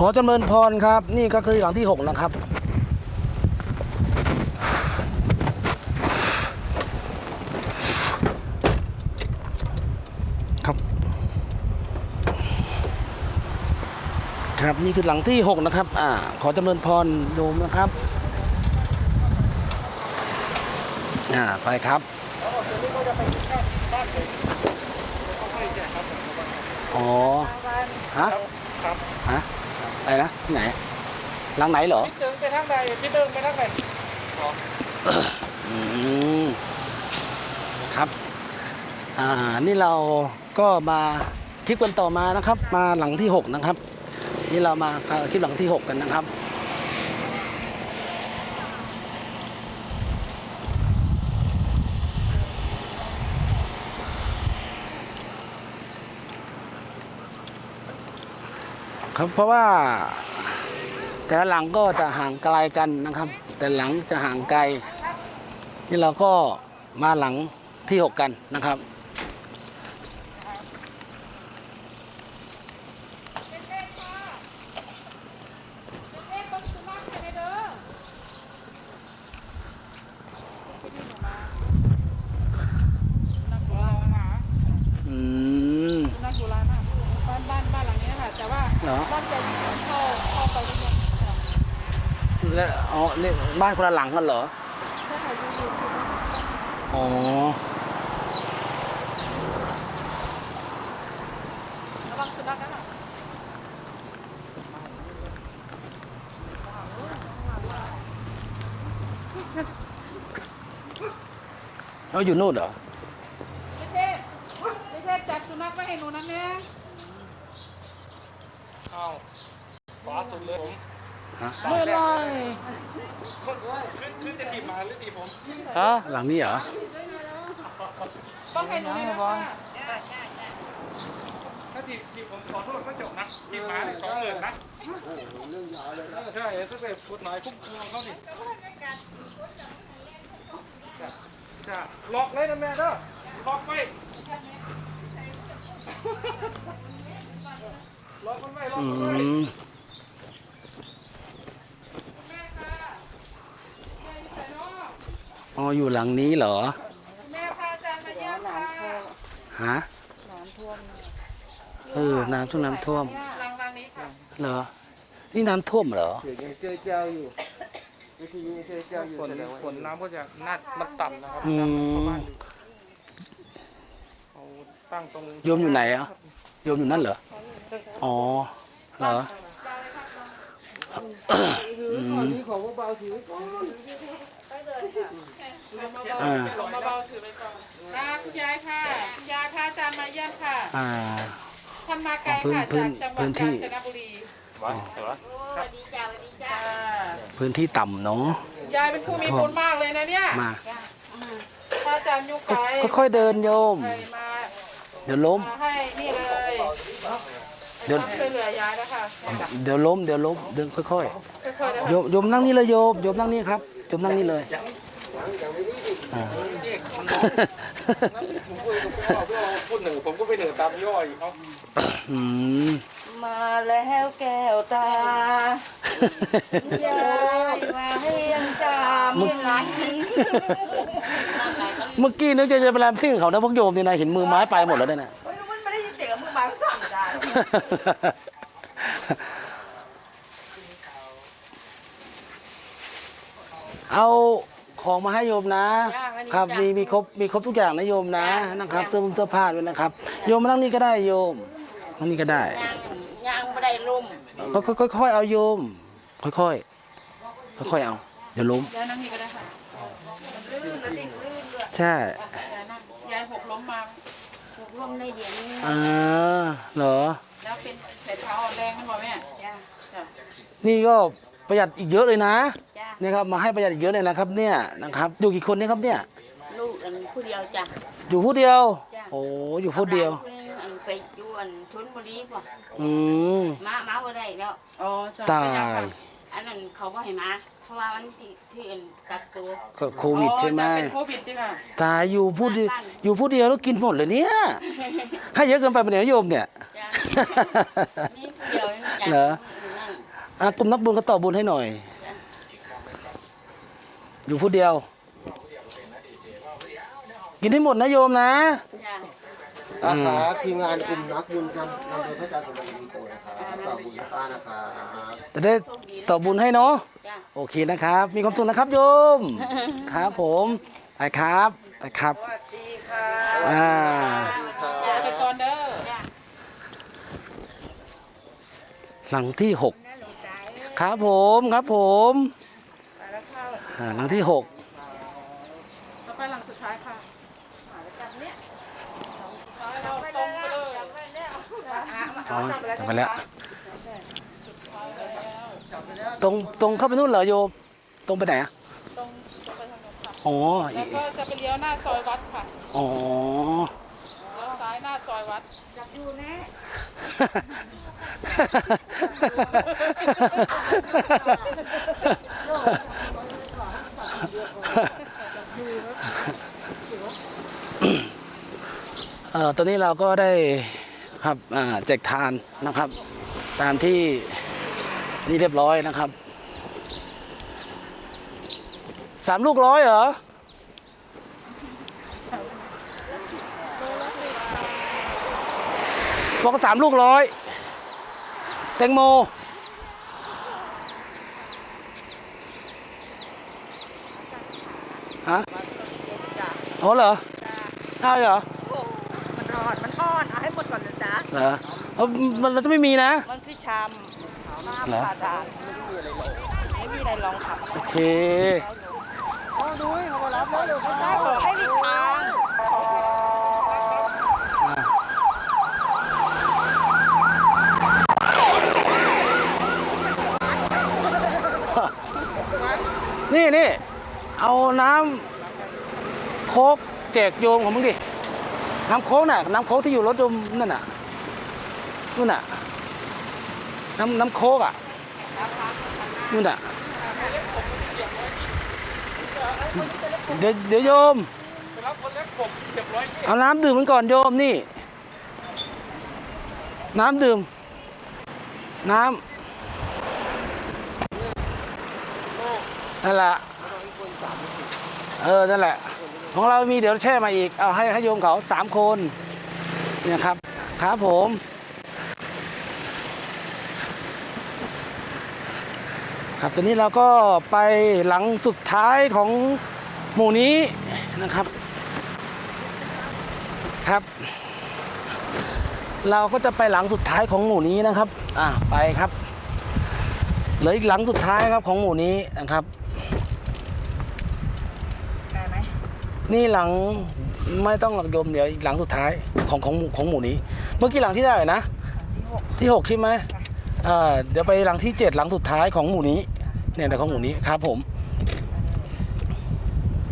ขอจำเริญพรครับ นี่ก็คือหลังที่หกนะครับ ครับ ครับนี่คือหลังที่หกนะครับ อ่า ขอจำเริญพรโยมนะครับ อ่า ไปครับอ๋อฮะครับฮะ อะไรนะที่ไหนหลังไหนเหรอพี่เดินไปทางใดพี่เดินไปทางไหนอืมครับ อ่า นี่เราก็มาคลิปกันต่อมานะครับ มาหลังที่หกนะครับ นี่เรามาคลิปหลังที่หกกันนะครับ ครับเพราะว่า แต่ละหลังก็จะห่างไกลกันนะครับ แต่หลังจะห่างไกลนี่เราก็มาหลังที่หกกันนะครับ นักโบราณหมา อืม นักโบราณนะบ้านบ้านบ้านหลังนี้ค่ะ แต่ว่า เหรอ บ้านจะเข้าเข้าไปเรื่อยๆค่ะ แล้วอ๋อนี่บ้านคนละหลังกันเหรอถ้าใครอยู่อยู่อ๋อระวังสุนัขนะคะเราอยู่นู่นเหรอพี่เทพพี่เทพจับสุนัขไว้ให้หนูนั่นเนี่ยเอาขวาสุดเลยฮะ ไม่เลยขึ้นขึ้นจะถีบมาหรือถีบผมฮะหลังนี้เหรอต้องให้หนูนี่นะคะถ้าถีบถีบผมขอโทษก็จบนะถีบมาเนี่ยสองหมื่นนะโอ้โหเรื่องยาวเลยนะใช่ถ้าเกิดกฎหมายคุ้มครองเขาดิจะจะล็อกเลยนะแม่เด้อล็อกไว้ล็อกมันไว้ล็อกอืมันไว้ ม แม่ค่ะแม่อยู่ไหนเนาะ อ๋ออยู่หลังนี้เหรอ แม่พาอาจารย์มาเยี่ยมค่ะฮะเออ น้ำท่วมน้ำท่วม หลังหลังนี้ค่ะเหรอ นี่น้ำท่วมเหรอยังเจอเจ้าอยู่วิธียังเจอเจ้าอยู่ฝนแสดงว่าฝนน้ำก็จะน่ามันต่ำนะครับอืมประมาณเอาตั้งตรงโยมอยู่ไหนอะโยมอยู่นั่นเหรอ อ๋อ เหรอ ถือก่อนที่ของเบาๆถือก่อน อ่าเบาๆถือไปก่อนค่ะคุณยายค่ะคุณยายพาอาจารย์มาเยี่ยมค่ะอ่า ท่านมาไกลพื้นค่ะพื้จานกจังหวัพื้ดนที่ กาญจนบุรีไว้เห็นไหมค่ะพื้นที่ต่ำเนาะยายเป็นผู้มีบุญมากเลยนะเนี่ยมาพระอาจารย์ยุกไกก็ค่อยๆเดินโยมใครมาเดี๋ยวล้ม มาให้นี่เลยเดี๋ยวความช่วยเหลือยายนะคะเดี๋ยวล้มเดี๋ยวล้มเดินค่อยค่อยๆนะๆโยมโยมนั่งนี่เลยโยมโยมนั่งนี่ครับโยมนั่งนี่เลย อ่า ผมคุยกับพ่อเพื่อพูดหนึ่งผมก็ไปเหนือตามย่อยเขาอืม มาแล้วแก้วตายายมาเรียงจามไม่ไหลเมื่อกี้นึกจะจะไปแรมซิ่งเขานะพวกโยมนี่นะเห็นมือไม้ไปหมดแล้วเนี่ยนะ ไม่รู้มันไม่ได้ยินเสียงมือไม้เขาสั่นจ้าเอา ของมาให้โยมนะครับมีมีครบมีครบทุกอย่างนะโยมนะนะครับเสื้อผ้าเสื้อผ้าด้วยนะครับ โยมมานั่งนี่ก็ได้โยมนั่งนี่ก็ได้ยางไม่ได้ลุ่มก็ค่อยๆค่อยๆเอาโยม ค่อยๆค่อยๆเอาเดี๋ยวล้มยายนั่งนี่ก็ได้ค่ะลื่นแล้วดิ่งลื่นด้วยใช่ยายนั่งยายหกล้มมาถูกลมในเดียวนี้อ่าเหรอ แล้วเป็นเศษเท้าอ่อนแรงมันบอกแม่จ้าจ้ะนี่ก็ประหยัดอีกเยอะเลยนะจ้า เนี่ยครับมาให้ประหยัดอีกเยอะเลยนะครับเนี่ยนะครับอยู่กี่คนเนี่ยครับเนี่ยลูกอันผู้เดียวจ้ะ อยู่ผู้เดียว จ้ะ โอ้อยู่ผู้เดียวอันไปอยู่อันชนบุรีป่ะอืม มามาบ่ได้แล้ว อ๋อจ้ะตาเป็นงยค่ะอันนั้นเขาบ่ให้มา เพราะว่ามันที่ที่อันกักตัวก็โควิดใช่ไหมอ๋อจะเป็นโควิดใช่ไหมตายอยู่ผู้เดียวอยู่ผู้เดียวแล้วกินหมดเลยเนี่ยให้เยอะเกินไปเป็นเหนียวโยมเนี่ย จ้านี่ผู้เดียวยังเหรอนั่นอะกลุ่มนักบุญก็ต่อบุญให้หน่อย อยู่ผู้เดียว กินให้หมดนะโยมนะอาสาทีมงานกลุ่มนักบุญนำนำโดยพระอาจารย์สมบัติมีโกนะครับต่อบุญป้านะครับ จะได้ต่อบุญให้เนาะโอเคนะครับ มีความสุขนะครับโยม ครับผมไปครับไปครับสวัสดีค่ะอ่าอย่าไปก่อนเด้อหลังที่หกครับผมครับผม อ่าหลังที่หกต่อไปหลังสุดท้ายค่ะเราตรงไปเลยอ๋อไปแล้ว ตรงตรงเข้าไปนู่นเหรอโยม ตรงไปไหนอะตรงตรงไปทางโน้นค่ะอ๋อแล้วก็จะไปเลี้ยวหน้าซอยวัดค่ะอ๋อ เลี้ยวซ้ายหน้าซอยวัดเอ่อ ตอนนี้เราก็ได้ครับแจกทานนะครับ ตามที่นี่เรียบร้อยนะครับสามลูกร้อยเหรอบอกว่าสามลูกร้อยแตงโม อ๋อเหรอใช่เหรอมันทอดมันทอดเอาให้หมดก่อนนะจ๊ะเหรอเอ้ามันเราจะไม่มีนะ มันคือชามน้ำเหรอผ่าดานไม่มีอะไรลองทำโอเคได้ขอให้หลีกทางนี่นี่เอาน้ำโค้กแจกโยมของมึงดิ น้ำโค้กน่ะ น้ำโค้กที่อยู่รถโยมนั่นน่ะนู่นน่ะ น้ำน้ำโค้กอะนู่นน่ะ เดี๋ยวเดี๋ยวโยม เอาน้ำดื่มมันก่อนโยมนี่ น้ำดื่ม น้ำนั่นแหละเออ นั่นแหละ ของเรามีเดี๋ยวแช่มาอีก เอาให้ให้โยมเขาสามคนเนี่ยครับครับผมครับตอนนี้เราก็ไปหลังสุดท้ายของหมู่นี้นะครับครับ เราก็จะไปหลังสุดท้ายของหมู่นี้นะครับ อะไปครับเหลืออีกหลังสุดท้ายครับของหมู่นี้นะครับ ได้ไหม นี่หลังไม่ต้องหลักโยมเดี๋ยวอีกหลังสุดท้ายของของหมู่ของหมู่นี้ เมื่อกี้หลังที่เท่าไหร่นะ ที่หกใช่ไหมอ่าเดี๋ยวไปหลังที่เจ็ดหลังสุดท้ายของหมู่นี้ เนี่ยแต่ของหมู่นี้ครับผม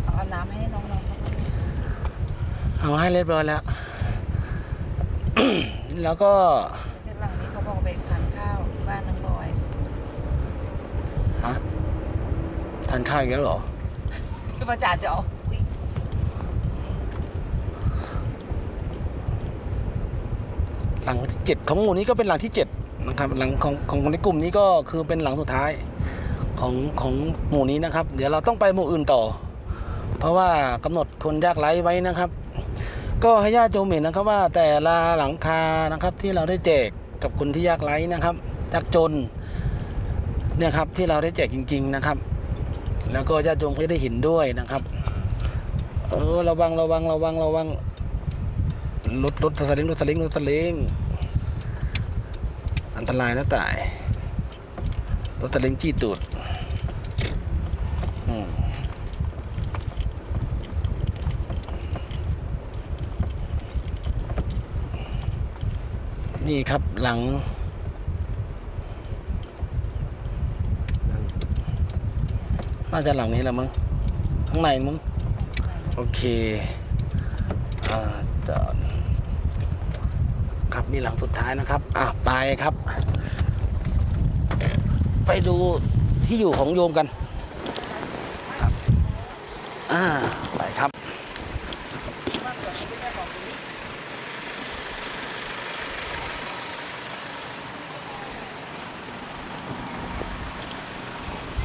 เอาน้ำให้น้องๆเขาบ้างเอาให้เรียบร้อยแล้ว แล้วก็เดี๋ยวหลังนี้เขาบอกไปทานข้าวที่บ้านน้องบอยฮะทานข้าวอีกแล้วเหรอพี่ประจาจะเอาอุ๊ย หลังที่เจ็ดของหมู่นี้ก็เป็นหลังที่เจ็ดนะครับหลังของของในกลุ่มนี้ก็คือเป็นหลังสุดท้ายของของหมู่นี้นะครับ เดี๋ยวเราต้องไปหมู่อื่นต่อ เพราะว่ากำหนดคนยากไร้ไว้นะครับ ก็ให้ญาติโยมเห็นนะครับว่าแต่ละหลังคานะครับที่เราได้แจกกับคนที่ยากไร้นะครับยากจนเนี่ยครับที่เราได้แจกจริง ๆนะครับ แล้วก็ญาติโยมก็จะได้เห็นด้วยนะครับเออระวังระวังระวังระวัง รถรถสลิงรถสลิงรถสลิงอันตรายนะตาย รถสลิงจี้ตูดนี่ครับหลัง น่าจะหลังนี้แหละมั้งข้างในมั้งโอเค อ่าจอด ครับนี่หลังสุดท้ายนะครับอะไปครับ ไปดูที่อยู่ของโยมกันครับอ่าไปครับ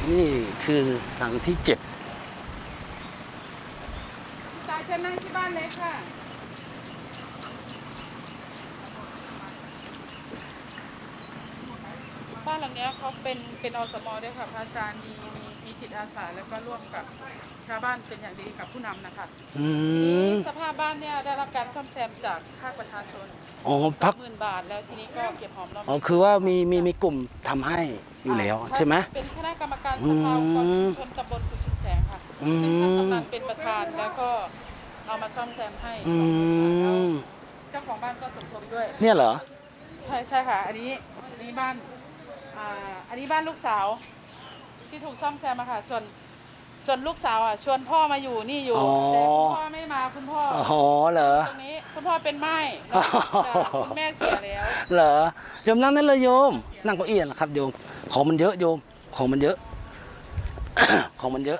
นี่คือหลังที่เจ็ดคุณตาเชิญนั่งที่บ้านเลยค่ะ บ้าน หลังเนี้ยเขาเป็นเป็นอสมด้วยค่ะพระอาจารย์มีมีมีจิตอาสาแล้วก็ร่วมกับชาวบ้านเป็นอย่างดีกับผู้นำนะคะอืมสภาพบ้านเนี่ยได้รับการซ่อมแซมจากภาคประชาชนอ๋อพักหมื่นบาทแล้วทีนี้ก็เก็บหอมรอมอ๋อคือว่ามีมีมีกลุ่มทำให้อยู่แล้วใช่ไหม เป็นคณะกรรมการสภาองค์กรชุมชนตำบลกุชินแสงค่ะอืม ซึ่งท่านกำนันเป็นประธานแล้วก็เอามาซ่อมแซมให้อืมเจ้าของบ้านก็สมทบด้วย เนี่ยเหรอ ใช่ใช่ค่ะ อันนี้อันนี้บ้าน อ่าอันนี้บ้านลูกสาวที่ถูกซ่อมแซมมาค่ะ ส่วนส่วนลูกสาวอะชวนพ่อมาอยู่นี่อยู่อ๋อ แต่คุณพ่อไม่มาคุณพ่ออ๋อเหรอ ตรงนี้คุณพ่อเป็นไม้แล้วแต่คุณแม่เสียแล้ว เหรอโยมนั่งนั่นเลยโยม นั่งเก้าอี้นะครับโยม ของมันเยอะโยม ของมันเยอะ ของมันเยอะ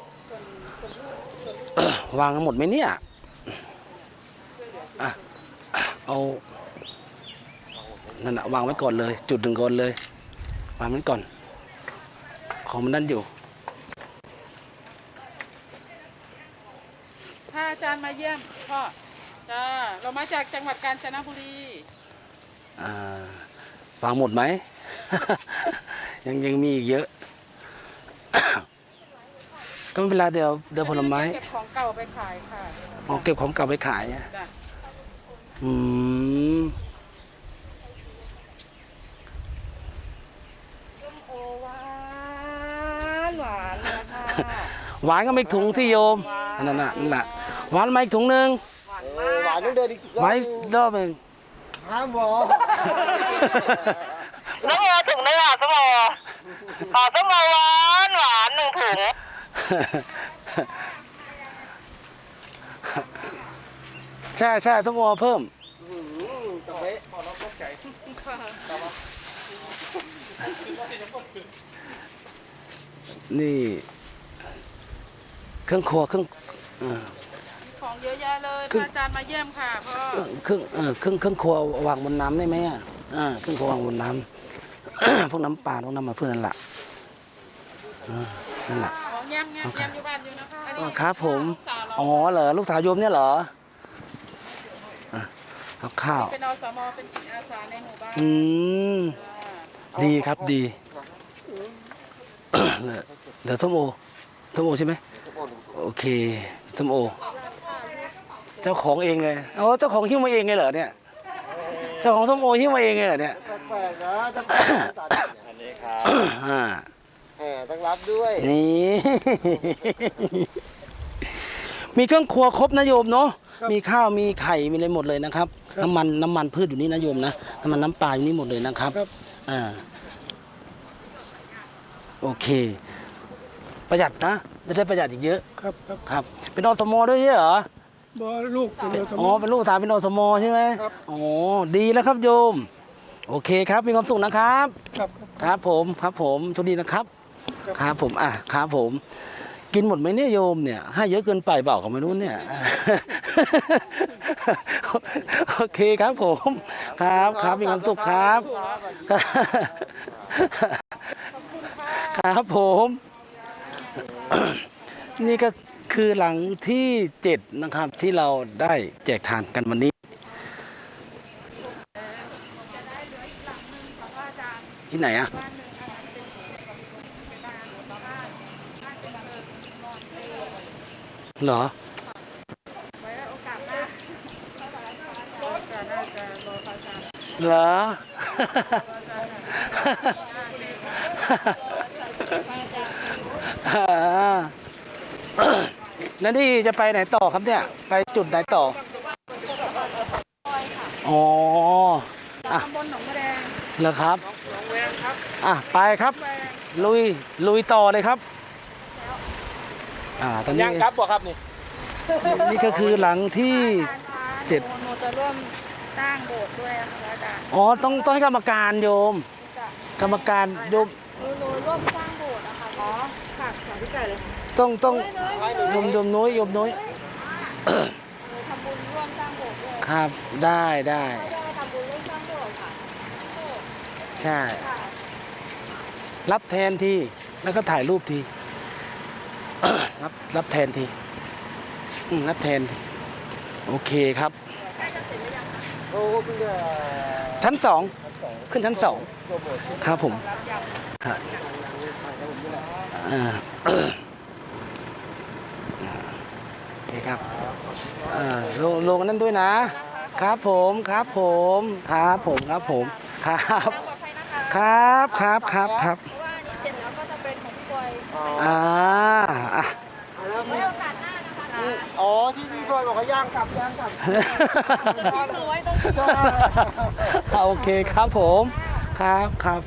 วางกันหมดไหมเนี่ยอะเอานั่นนะวางไว้ก่อนเลย จุดหนึ่งก่อนเลย วางไว้ก่อน ของมันนั่นอยู่ ถ้าอาจารย์มาเยี่ยมพ่อจ้าเรามาจากจังหวัดกาญจนบุรี อ่าวางหมดไหม ยังยังมีอีกเยอะ ก็ไม่เป็นไรเดี๋ยวเดี๋ยวผลไม้เก็บของเก่าไปขายค่ะเอาเก็บของเก่าไปขายอะจ้ะ อืม ส้มโอหวานหวานเลยค่ะ หวานก็ไม่ถุงสิโยมอันนั่นน่ะนั่นแหละหวานมาอีกถุงหนึ่งหวานเอมาอหวานกต้องเดินอีกรอบไว้นึงรอบหนึ่งห้ามบอกน้องโอถึงได้หรอส้มโอขอส้มโอหวานหวานหนึ่งถุงใช่ใช่ต้องเอาเพิ่มอื้อหือตะเป๊ะพอเราตกใจนี่ เครื่องครัวเครื่องเอ่อของเยอะแยะเลยคือพระอาจารย์มาเยี่ยมค่ะพ่อเครื่องเอ่อเครื่องเครื่องครัววางบนน้ำได้ไหมอะอ่าเครื่องครัววางบนน้ำพวกน้ำปลาพวกน้ำมาเพื่อนนั่นแหละอ่านั่นแหละอ๋อเงียบเงียบเงียบอยู่บ้านอยู่นะคะอันอ๋อนี้ครับผมลูกสาวเราอ๋อเหรอลูกสาวโยมเนี่ยเหรออะเอาข้าวเป็นอสมเป็นจิตอาสาในหมู่บ้านอืมจ้าดีครับดีเหลือเหลือส้มโอส้มโอใช่ไหม โอเคส้มโอ เจ้าของเองเลยอ๋อเจ้าของหิ้วมาเองเลยเหรอเนี่ย เจ้าของส้มโอหิ้วมาเองเลยเหรอเนี่ยแปลกๆนะต้องตัดเนี่ยอันนี้ครับอ่าแหมต้องรับด้วยนี่ มีเครื่องครัวครบนะโยมเนาะ มีข้าวมีไข่มีอะไรหมดเลยนะครับ น้ำมันน้ำมันพืชอยู่นี่นะโยมนะน้ำมันน้ำปลาอยู่นี่หมดเลยนะครับ อ่า โอเค ประหยัดนะ จะได้ประหยัดอีกเยอะครับครับครับเป็นอสมด้วยใช่เหรอบอลูกเป็นเดียวสม อ๋อเป็นลูกสาวเป็นอสมใช่ไหมครับ อ๋อดีแล้วครับโยม โอเคครับมีความสุขนะครับครับ ครับผมครับผมโชคดีนะครับ ครับ ครับผมอะครับผม กินหมดไหมเนี่ยโยมเนี่ยให้เยอะเกินไปเปล่าก็ไม่รู้เนี่ย โอเคครับผม ครับครับมีความสุขครับ ครับผม นี่ก็คือหลังที่เจ็ดนะครับที่เราได้แจกทานกันวันนี้ ที่ไหนอะเหรอเหรอ แล้วนี่จะไปไหนต่อครับเนี่ย ไปจุดไหนต่อ อ๋ออะตำบลหนองมะแดงเหรอครับ หนองแวงครับอะไปครับ แวงลุย ลุยต่อเลยครับ อ่า ตอนนี้ ย่างกลับบ่ครับนี่ นี่ก็คือหลังที่เจ็ด หนูหนูจะร่วมสร้างโบสถ์ด้วยนะคะอาจารย์อ๋อ ต้องต้องให้กรรมการโยม จะกรรมการโยม หนูหนูร่วมสร้างโบสถ์นะคะอ๋อ ค่ะสาธุไก่เลยต้องต้องโยมโยมน้อยโยมน้อยหนูทำบุญร่วมสร้างโบสถ์ด้วยครับได้ได้ไม่ได้ทำบุญร่วมสร้างโบสถ์ค่ะใช่ ค่ะรับแทนทีแล้วก็ถ่ายรูปทีครับรับแทนทีอืมรับแทนทีโอเคครับโอ้เพิ่งจะชั้นสองชั้นสองขึ้นชั้นสองโปรโมทที่ครับผมฮะอ่า โอเคครับอ่าลงลงอันนั้นด้วยนะ ครับผมครับผมครับผมครับผมครับ ครับครับครับครับเพราะว่าอันนี้เสร็จแล้วก็จะเป็นของพี่บอยอ่าอะแล้วไว้มีโอกาสหน้านะคะอ๋อที่พี่บอยบอกว่าย่างกลับย่างกลับ จะทิ้งหนูไว้ตรงนี้ โอเคครับผม ครับครับ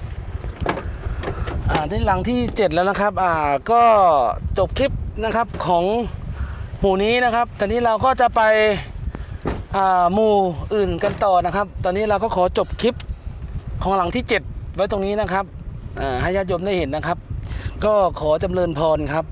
อ่าที่หลังที่ 7 แล้วนะครับอ่าก็จบคลิปนะครับของหมู่นี้นะครับ ตอนนี้เราก็จะไปอ่าหมู่อื่นกันต่อนะครับ ตอนนี้เราก็ขอจบคลิปของหลังที่ 7 ไว้ตรงนี้นะครับอ่าให้ญาติโยมได้เห็นนะครับ ก็ขอจำเริญพรครับ